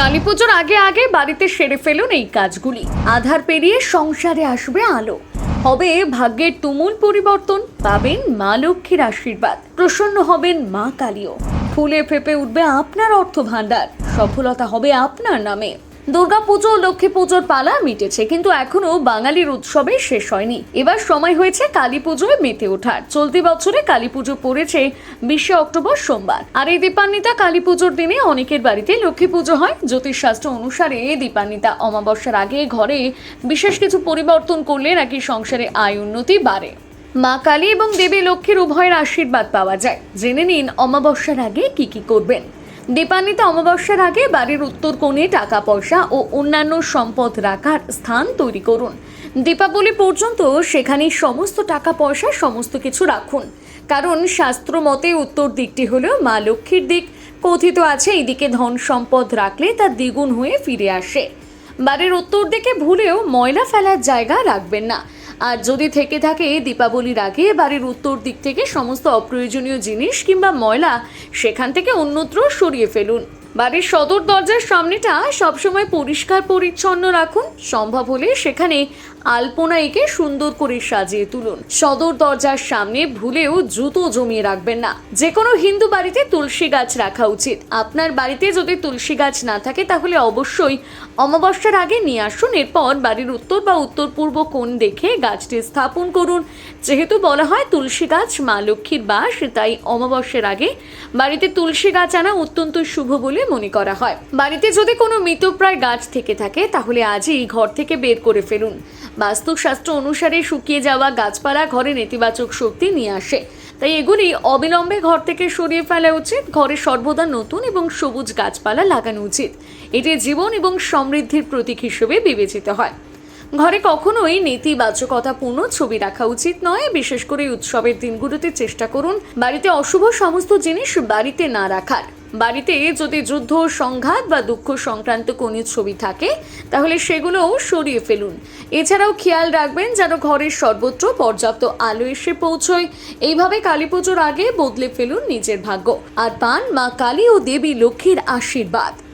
কালী পুজোর আগে আগে বাড়িতে সেরে ফেলুন এই কাজগুলি। আধার পেরিয়ে সংসারে আসবে আলো। হবে ভাগ্যের তুমুল পরিবর্তন, পাবেন মা লক্ষ্মীর আশীর্বাদ। প্রসন্ন হবেন মা কালীও। ফুলে ফেপে উঠবে আপনার অর্থ ভাণ্ডার সফলতা হবে আপনার নামে। দুর্গা পুজো ও লক্ষ্মী পুজোর পালা মিটেছে, কিন্তু এখনও বাঙালির উৎসবে শেষ হয়নি। এবার সময় হয়েছে কালী পুজোয় মেতে ওঠার। চলতি বছরে কালী পুজো পড়েছে বিশে অক্টোবর সোমবার। আর এই দীপান্বিতা কালী পুজোর দিনে অনেকের বাড়িতে লক্ষ্মী পুজো হয়। জ্যোতিষশাস্ত্র অনুসারে দীপান্বিতা অমাবস্যার আগে ঘরে বিশেষ কিছু পরিবর্তন করলে নাকি সংসারে আয় উন্নতি বাড়ে। মা কালী এবং দেবী লক্ষ্মীর উভয়ের আশীর্বাদ পাওয়া যায়। জেনে নিন অমাবস্যার আগে কি কি করবেন। দীপান্বিতা অমাবস্যার আগে বাড়ির উত্তর কোণে টাকা পয়সা ও অন্যান্য সম্পদ রাখার স্থান তৈরি করুন। দীপাবলি পর্যন্ত সেখানে সমস্ত টাকা পয়সা সমস্ত কিছু রাখুন। কারণ শাস্ত্র মতে উত্তর দিকটি হলো মা লক্ষ্মীর দিক। কথিত আছে, এইদিকে ধন সম্পদ রাখলে তা দ্বিগুণ হয়ে ফিরে আসে। বাড়ির উত্তর দিকে ভুলেও ময়লা ফেলার জায়গা রাখবেন না। আর যদি থেকে থাকে দীপাবলির আগে বাড়ির উত্তর দিক থেকে সমস্ত অপ্রয়োজনীয় জিনিস কিংবা ময়লা সেখান থেকে অন্যত্র সরিয়ে ফেলুন। বাড়ির সদর দরজার সামনেটা সবসময় পরিষ্কার পরিচ্ছন্ন রাখুন। সম্ভব হলে সেখানে আলপনা এঁকে সুন্দর করে সাজিয়ে তুলুন। সদর দরজার সামনে ভুলেও জুতো জমিয়ে রাখবেন না। যে কোনো হিন্দু বাড়িতে তুলসী গাছ রাখা উচিত। আপনার বাড়িতে যদি তুলসী গাছ না থাকে, তাহলে অবশ্যই অমাবস্যার আগে নিয়ে আসুন। এরপর বাড়ির উত্তর বা উত্তর পূর্ব কোণ দেখে গাছটি স্থাপন করুন। যেহেতু বলা হয় তুলসী গাছ মা লক্ষ্মীর বাস, তাই অমাবস্যার আগে বাড়িতে তুলসী গাছ আনা অত্যন্ত শুভ বলে মনে করা হয়। বাড়িতে যদি কোনো মৃতপ্রায় গাছ থেকে থাকে, তাহলে আজই ঘর থেকে বের করে ফেলুন। বাস্তুশাস্ত্র অনুসারে শুকিয়ে যাওয়া গাছপালা ঘরে নেতিবাচক শক্তি নিয়ে আসে। তাই এগুলি অবিলম্বে ঘর থেকে সরিয়ে ফেলা উচিত। ঘরে সর্বদা নতুন এবং সবুজ গাছপালা লাগানো উচিত। এটি জীবন এবং সমৃদ্ধির প্রতীক হিসেবে বিবেচিত হয়। ঘরে কখনোই নেতিবাচকতাপূর্ণ ছবি রাখা উচিত নয়। বিশেষ করে উৎসবের দিনগুলোতে চেষ্টা করুন বাড়িতে অশুভ সমস্ত জিনিস বাড়িতে না রাখার। বাড়িতে যদি যুদ্ধ, সংঘাত বা দুঃখ সংক্রান্ত কোনো ছবি থাকে, তাহলে সেগুলোও সরিয়ে ফেলুন। এছাড়াও খেয়াল রাখবেন যেন ঘরের সর্বত্র পর্যাপ্ত আলো এসে পৌঁছয়। এইভাবে কালী পুজোর আগে বদলে ফেলুন নিজের ভাগ্য। আর পান মা কালী ও দেবী লক্ষ্মীর আশীর্বাদ।